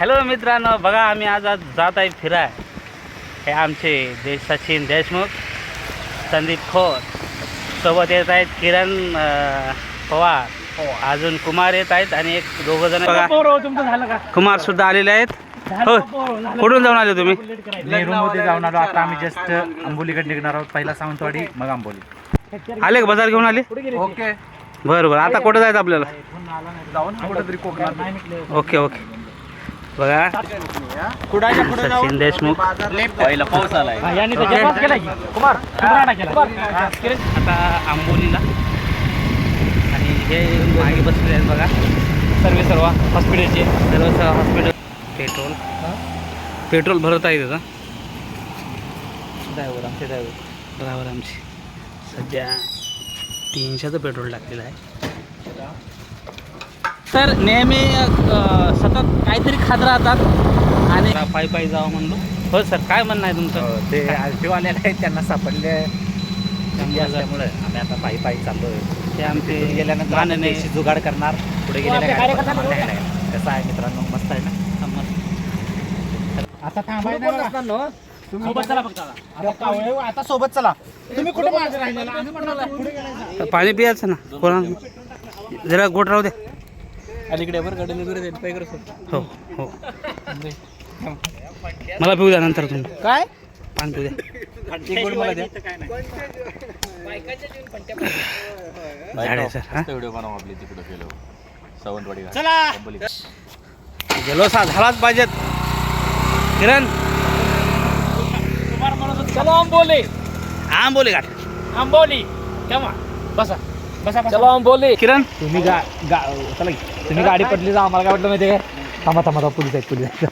Hello मित्रांनो बघा आम्ही आज आज जात आहे फिराय. हे आमचे देश सचिन देशमुख संदीप खोर सोबत येत आहेत किरण पवार. अजून कुमार येत आहेत आणि एक दोघं जण बघा. तुमचं झालं का? कुमार सुद्धा आलेले आहेत. हो कुठून जाऊन आले तुम्ही? नेहरूमध्ये जाऊन आलो. आता आम्ही जस्ट आंबोलीकडे निघणार आहोत. पहिला सावंतवाडी मग आंबोली. आले का? बाजार घेऊन आले? ओके. बरं बरं. आता कुठं जायचं आपल्याला? जाऊन कुठेतरी कोकणात. Okay okay. बघा. सचिन देशमुख. पहिला पाऊस आलाय. आता आंबोलीला. आणि हे मागे बसले आहेत बघा. सर्व सर्व हॉस्पिटलचे. सर्व हॉस्पिटल. पेट्रोल. पेट्रोल भरत आहे तिथं ड्रायव्हर आमचे ड्रायव्हर. ड्रायव्हर आमची. सध्या तीनशेचं पेट्रोल टाकलेलं आहे. तर नेहमी सतत काहीतरी खात राहतात. आणि पायी पायी जावं म्हणलो. हो सर काय म्हणणं आहे तुमचं? ते आरटीओ आलेले आहेत त्यांना सापडले. असल्यामुळे आम्ही आता पायी पायी चाललोय. ते आमचे गेल्यानंतर माननीय आम्ही देशी जुगाड करणार. पुढे गेलेल्या आहे. नाही. कसं आहे मित्रांनो? मस्त आहे ना? आता थांबायला आता सोबत चला. तुम्ही कुठे. पाणी पियाचं ना कोणा जरा गोट राहू द्या अलीकडे बरं गडले वगैरे काय करत हो हो. मला पिऊ द्या नंतर तुम्ही. काय? पाणी पिऊ द्या. एक गोड मला द्या. झाड आहे सर हां? व्हिडिओ बनव आपली तिकडे गेलो. सावंतवाडी चला. गेलो सा झालाच पाहिजेत किरण? चलो आंबोली आंबोली घाट. आंबोली केव्हा? बसा. बसा चलो आंबोली किरण तुम्ही गा गा चला की. तुम्ही गाडी पडली जा आम्हाला काय वाटलं माहिती आहे थांबा थांबा थांबा. पोलीस आहेत पोलीस आहेत.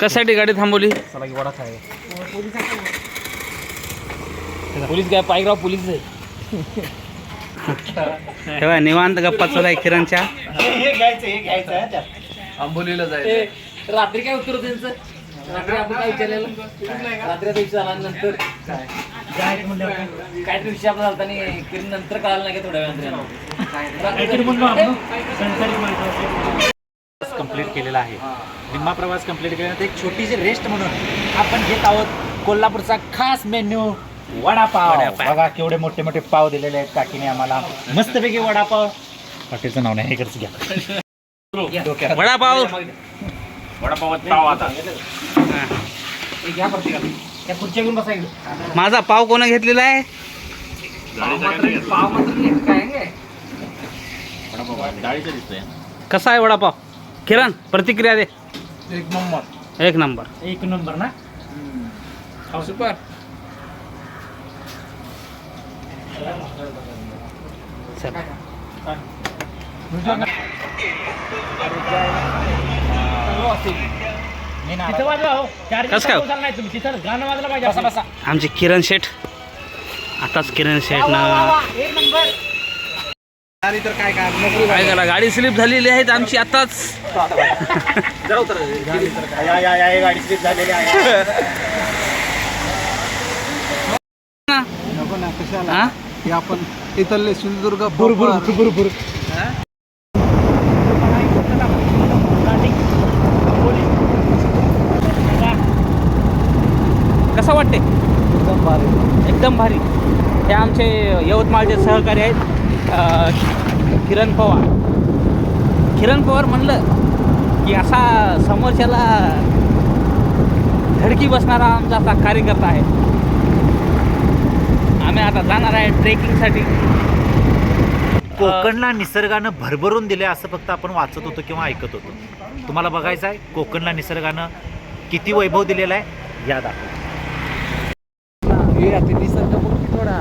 कशासाठी गाडी थांबवली? चला की वडा खाय पोलीस काय पायगाव पोलीस आहे? तेव्हा निवांत गप्पा चालू आहे किरणच्या. आंबोलीला जायचं. रात्री काय उत्तर त्यांचं? रात्री आपण काय विचारलेलं? रात्री आता विचार आल्यानंतर काय? तरी विषय आपला झालता आणि किरण नंतर कळालं नाही का थोड्या वेळानंतर कंप्लीट केलेला आहे. निम्मा प्रवास कंप्लीट केल्यानंतर एक छोटीशी रेस्ट म्हणून आपण घेत आहोत कोल्हापूरचा खास मेन्यू वडापाव. बघा केवढे मोठे मोठे पाव दिलेले आहेत काकीने आम्हाला. मस्तपैकी वडापाव. हॉटेलचं नाव नाही इकडचं घ्या. डोक्यात वडापाव वडापावात पाव आता. घ्या प्रत्येकाला त्या खुर्च्या घेऊन बसा इकडे. माझा पाव कोणा घेतलेला आहे? पाव मात्र नाही काय आहे? डाळीचं दिसतंय. कसा आहे वडापाव? किरण प्रतिक्रिया दे. एक नंबर. एक नंबर. एक नंबर ना? सुपर. चला. तिथं वाजवा हो. कसं काय? नाही तुम्ही. तिथं गाणं वाजलं पाहिजे बसा बसा. आमचे किरण शेठ. आताच किरण शेठ ना एक नंबर. तर काय काय? नोकरी काय करा गाडी स्लिप झालेली आहेत आमची आताच. आहे. हा? आपण इथले सिंधुदुर्ग बुरबुर proper बुरबुर कसं वाटते एकदम भारी एकदम भारी. हे आमचे यवतमाळचे सहकारी आहेत किरण पवार. किरण पवार म्हणलं की असा समोरच्याला धडकी बसणारा आमचा असा कार्यकर्ता आहे. आम्ही आता जाणार आहे ट्रेकिंगसाठी. कोकणला निसर्गानं भरभरून दिले असं फक्त आपण वाचत होतो किंवा ऐकत होतो. तुम्हाला बघायचं आहे कोकणला निसर्गानं किती वैभव दिलेला आहे या दाखव हे आता निसर्ग बघ की थोडा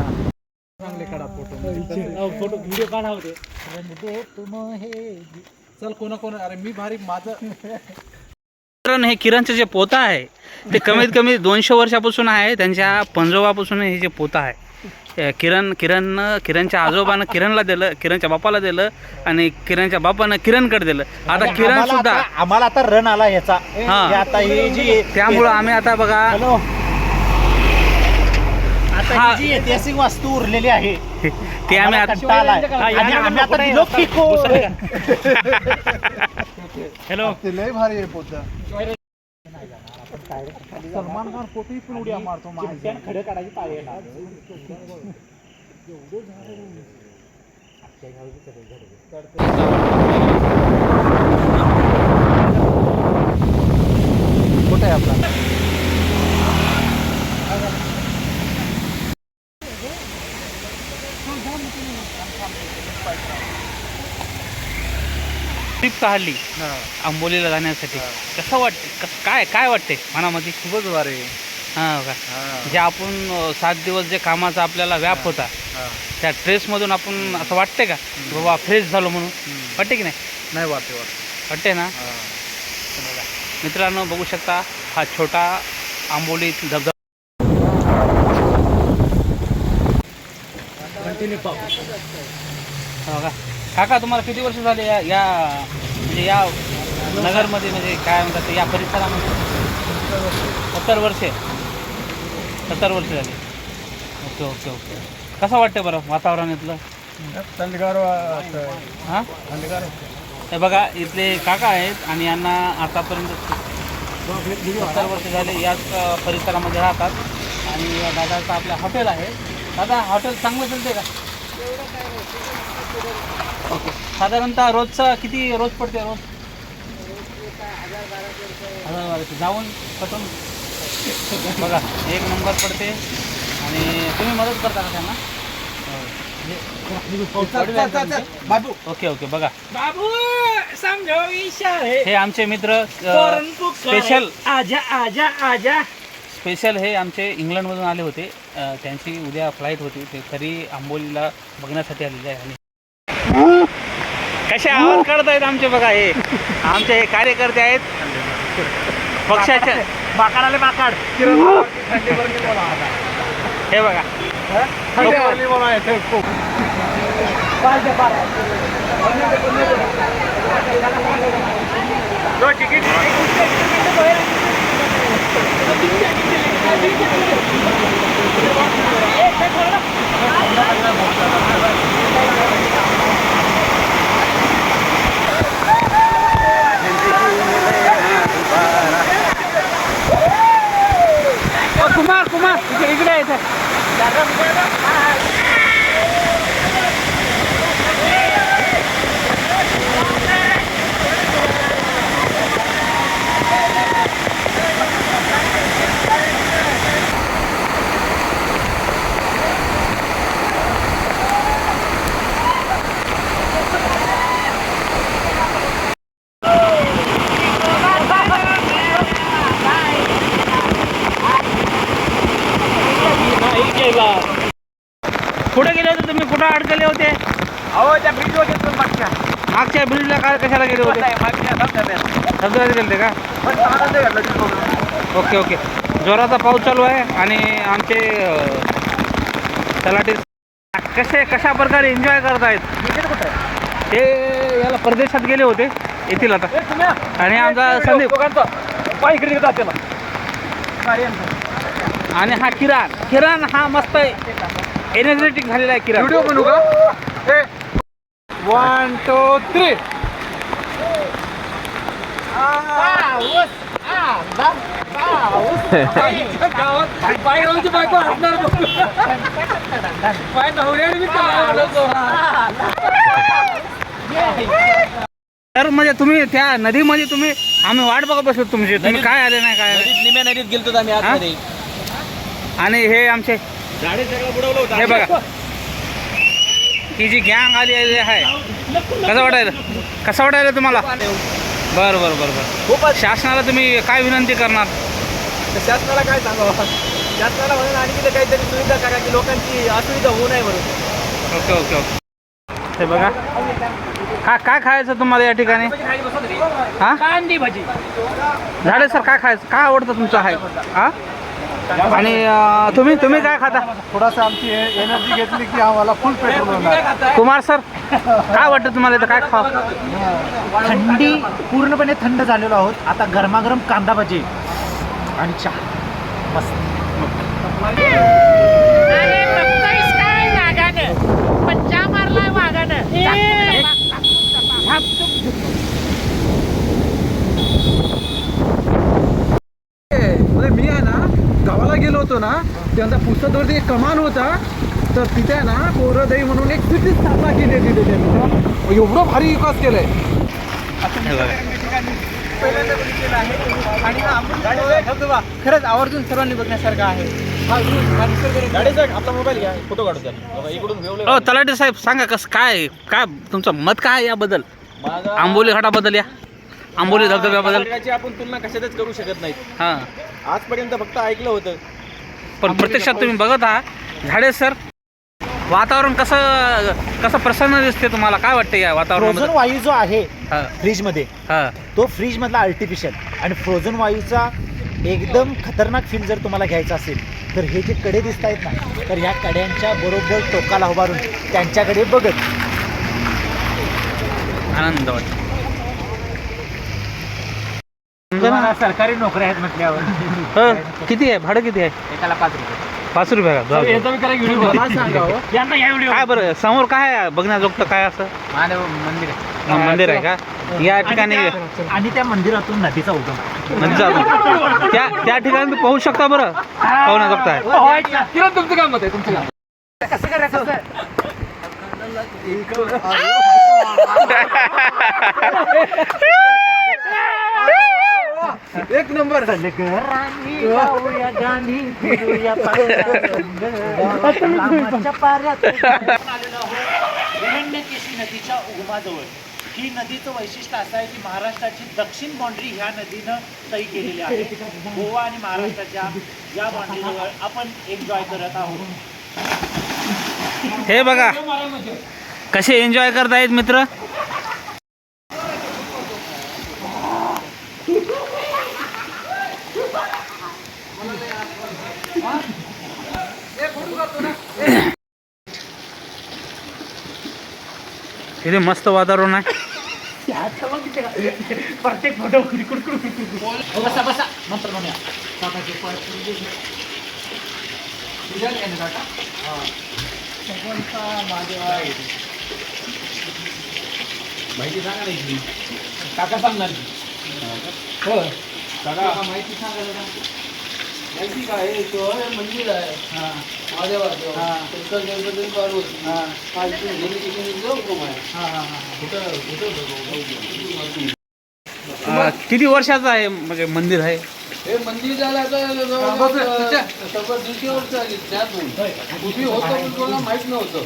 चांगले काढा फोटो फोटो व्हिडिओ काढा होते. चल कोणा कोणा. अरे मी भारी माझं. कारण हे किरणचं जे पोतं आहे ते कमीत कमी दोनशे वर्षापासून आहे. त्यांच्या पंजोबापासून हे जे पोतं आहे हे किरण किरणनं किरणच्या आजोबानं किरणला दिलं किरणच्या बापाला दिलं आणि किरणच्या बापानं किरणकडे दिलं. आता किरण सुद्धा आम्हाला आता रन आला याचा. हा. हे आता ही जी त्यामुळं आम्ही आता बघा हॅलो. आता हा. जी ऐतिहासिक वास्तू उरलेली आहे ते आम्ही आम्हाला आता कंटाळा आलाय. आणि आम्ही आता दिलो फिको हॅलो. ते लय भारी आहे पोत. सलमान खान पोटी पण उड्या मारतो माझ्या खडं काढायची पाळी कुठे आहे आपला? ट्रिप काढली आंबोलीला जाण्यासाठी. कसं वाटते कसं काय काय वाटते मनामध्ये? खूपच भारी. हां का? जे आपण सात दिवस जे कामाचा आपल्याला व्याप होता त्या ट्रेसमधून आपण असं वाटते का? बाबा फ्रेश झालो म्हणून? वाटते की नाही? नाही वाटते वाटते वाटते ना? मित्रांनो बघू शकता हा छोटा आंबोली धबधबा हा बघा काका तुम्हाला किती वर्ष झाले या या म्हणजे या नगरमध्ये म्हणजे काय म्हणतात या परिसरामध्ये? सत्तर वर्षे. सत्तर वर्ष झाली. Okay okay okay. कसं वाटतं बरं वातावरण इथलं? थंडगार. हां? थंडगार हे बघा इथले काका आहेत आणि यांना आतापर्यंत सत्तर वर्ष झाले याच परिसरामध्ये राहतात. आणि दादाचं आपलं हॉटेल आहे. दादा हॉटेल चांगलं चालते का? ओके साधारणतः रोजचं किती रोज पडते रोज? हजार बाराशे जाऊन कटून बघा एक नंबर पडते आणि तुम्ही मदत करता का त्यांना? बाबू. ओके ओके बघा. बाबू हे आमचे मित्र स्पेशल आजा आजा आजा. स्पेशल हे आमचे इंग्लंडमधून आले होते. त्यांची उद्या फ्लाईट होती. ते तरी आंबोलीला बघण्यासाठी आलेले आहे. आणि कसे आवाज काढत आहेत आमचे बघा हे? आमचे हे कार्यकर्ते आहेत. पक्षाच्या माकाड आले माकाड हे बघा. Kumar Thank you. धबधब्यात का. Okay okay. जोराचा पाऊस चालू आहे आणि आमचे अ, तलाठी कसे कशा प्रकारे एन्जॉय करतायत? ते याला परदेशात गेले होते येतील आता. आणि आमचा संदीप. आणि हा किराण. किराण हा मस्त एनर्जेटिक झालेला आहे किराण. व्हिडिओ बनवू का? वन टू थ्री पाय राहूनची बायको हसणार. पाय नवऱ्याने तर म्हणजे तुम्ही त्या नदीमध्ये तुम्ही आम्ही वाट बघत बसलो तुमची. तुम्ही काय आले नाही काय निम्या नदीत गेलतो आम्ही आतमध्ये. आणि हे आमचे हे बघा. ही जी गँग आली आहे. कसं वाटायला? कसं वाटायला तुम्हाला? बरं बरं बरं बरं. शासनाला तुम्ही काय विनंती करणार? शासनाला काय सांगावं? शासनाला म्हणून आणखी काहीतरी सुविधा करा की लोकांची असुविधा होऊ नये म्हणून. Okay okay okay. हे बघा. का काय खायचं तुम्हाला या ठिकाणी? हा? कांदी भाजी. झाडे सर काय खायचं? काय आवडतं तुमचं आहे? हा? आणि अं, तुम्ही तुम्ही काय खाता? थोडासा आमची एनर्जी घेतली की आम्हाला फुल पेट्रोल होणार कुमार सर काय वाटतं तुम्हाला इथं? काय खावं? थंडी पूर्णपणे थंड झालेलो आहोत. आता गरमागरम कांदा भजी आणि चहा. मस्त. त्यांचा पुस्तकवरती एक कमान होता. तर तिथे आहे ना कोरदई म्हणून एक सिटी स्थापना केली आहे तिथे. त्यांनी एवढं भारी विकास आहे. आणि हा धबधबा खरंच आवर्जून सर्वांनी बघण्यासारखा आहे. हा आपला मोबाईल घ्या. फोटो काढू द्या इकडून घेऊ हो तलाठी साहेब सांगा कसं काय काय तुमचं मत काय आहे याबद्दल? आंबोली घाटाबद्दल या. आंबोली धबधब्याबद्दल. आपण तुलना कशातच करू शकत नाहीत. हां. आजपर्यंत फक्त ऐकलं होतं. पण प्रत्यक्षात तुम्ही बघत आहात. झाडे सर. वातावरण कसं कसं प्रसन्न दिसते तुम्हाला? काय वाटतं या फ्रोझन वातावरणामध्ये वायू जो आहे हां. फ्रीजमध्ये हां. तो फ्रीजमधला आर्टिफिशियल आणि फ्रोझन वायूचा एकदम खतरनाक फील जर तुम्हाला घ्यायचा असेल तर हे जे कडे दिसत आहेत ना तर ह्या कड्यांच्या बरोबर टोकाला उभारून त्यांच्याकडे बघत. आनंद वाटतो. तुम्हाला सरकारी नोकऱ्या आहेत म्हटल्यावर. हो किती आहे? भाडं किती आहे? एकाला पाच रुपये. पाच रुपये का? हो. यांना या व्हिडिओ काय बरं समोर काय बघण्याजोगतं काय असं? महादेव मंदिर आहे. मंदिर आहे का? या ठिकाणी आणि त्या मंदिरातून नदीचा उगम नदीचा अजून त्या त्या ठिकाणी तुम्ही पाहू शकता बरं. पाहण्याजोगतं आहे किरण तुमचं काय मत आहे तुमचं काय कसं करायचं एक नंबर. हिरण्यकेशी नदीच्या उगमाजवळ ही नदीचं वैशिष्ट्य असं आहे की महाराष्ट्राची दक्षिण बाउंड्री ह्या नदीनं तय केलेली आहे. गोवा आणि महाराष्ट्राच्या या बाउंड्रीजवळ आपण एन्जॉय करत आहोत. हे बघा. कसे एन्जॉय करतायत मित्र? किती मस्त वातावरण आहे. प्रत्येक फोटो बसा बसा. मंत्र म्हणूया माहिती सांगा नाही काका सांगणार हो काका माहिती सांगा माहिती काय हे मंदिर आहे. महादेवाचं. शंकर गणपती पार्वती हा. इथून गेली तिकडून जो हुकूम आहे कुठं कुठं अं, किती वर्षाचं आहे म्हणजे मंदिर आहे? हे मंदिर झालं आता जवळजवळ शंभर दीडशे वर्ष आली त्यातून कुठे होतं पण कोणाला माहीत नव्हतं.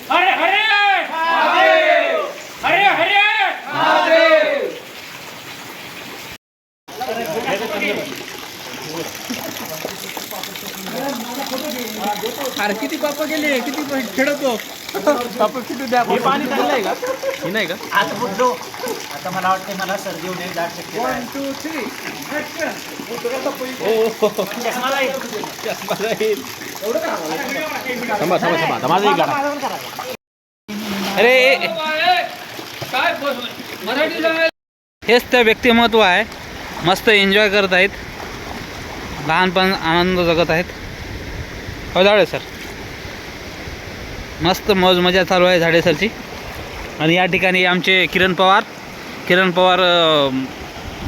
हरे हरे हरे अरे किती पापा गेले? किती खेळतो? पापा किती द्या? हे पाणी चांगलं आहे का? हे नाही का? आज बुद्धो आता मला वाटतं मला सर्दी होणे दाट शक्यता आहे. टू थ्री थांबा थांबा थांबा. आता माझं एक. अरे काय मराठी हेच त्या व्यक्तिमत्व आहे. मस्त एन्जॉय करत आहेत. लहानपण आनंद जगत आहेत. हो झाडे सर. मस्त मौज मजा चालू आहे झाडे सरची आणि या ठिकाणी आमचे किरण पवार. किरण पवार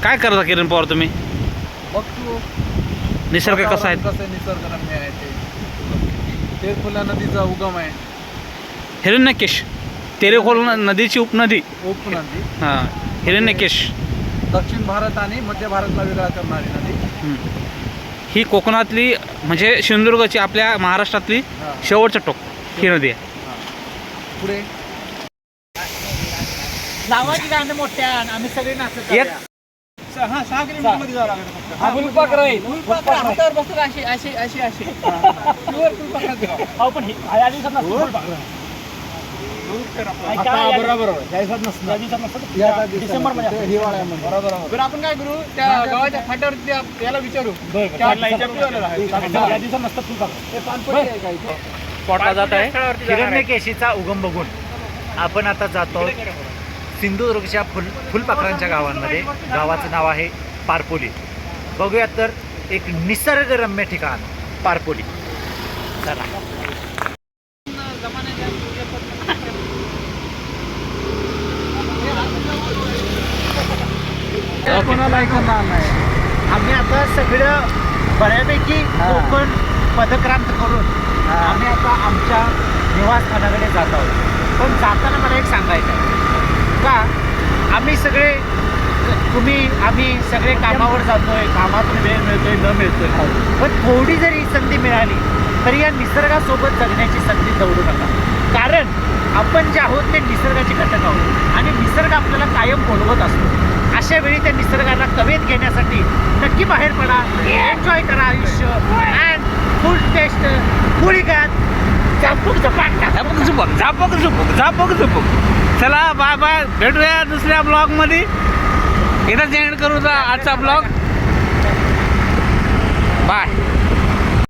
काय करता किरण पवार तुम्ही? निसर्ग कसा आहे? कसं निसर्गरम्य आहे ते. ते फुला नदीचा उगम आहे. हिरण्यकेश. तेरेखोल नदीची उपनदी. उपनदी. हां हिरण्यकेश. दक्षिण भारत आणि मध्य भारतला वेगळा करणारी नदी. हं. कोकणातली म्हणजे सिंधुदुर्गची आपल्या महाराष्ट्रातली हा. शेवटचं टोक ही नदी आहे. पुढे. नावाची गाणं मोठ्या आम्ही सगळे नाचत एक हा सहा किलोमीटरमध्ये जावं लागेल फक्त. फुलपाखर राहील हातावर बसतात अशी अशी अशी अशी. हो पण हे- दिवसात फुलपाखरं. बरोबर हिवाळ्यामध्ये बरोबर बरं आपण काय करू? त्या गावाच्या त्या याला विचारू. स्पॉटला जात आहे. हिरण्यकेशीचा उगम बघून आपण आता जातो सिंधुदुर्गच्या फुल फुलपाखरांच्या गावांमध्ये. गावाचं नाव आहे पारपोली. बघूयात तर एक निसर्गरम्य ठिकाण पारपोली. चला. कोणाला ऐकणार नाही. आम्ही आता सगळं बऱ्यापैकी हा. कोकण पदक्रांत करून हा. आम्ही आता आमच्या निवासस्थानाकडे जात आहोत. पण जाताना मला एक सांगायचं आहे. का? आम्ही सगळे तुम्ही आम्ही सगळे कामावर जातोय कामातून वेळ मिळतोय न मिळतोय. पण थोडी जरी संधी मिळाली तरी या निसर्गासोबत जगण्याची संधी दौडू नका कारण आपण जे आहोत ते निसर्गाचे घटक आहोत. आणि निसर्ग आपल्याला कायम बोलवत असतो. अशा वेळी त्या निसर्गाला कवेत घेण्यासाठी नक्की बाहेर पडा. एन्जॉय करा आयुष्य. अँड फुल टेस्ट फुलिकात झापूक झपाक झापक. झुपक झापक झुपक झापक झुपक चला बाय बाय भेटूया दुसऱ्या ब्लॉगमध्ये इथं एंड करू आजचा ब्लॉग बाय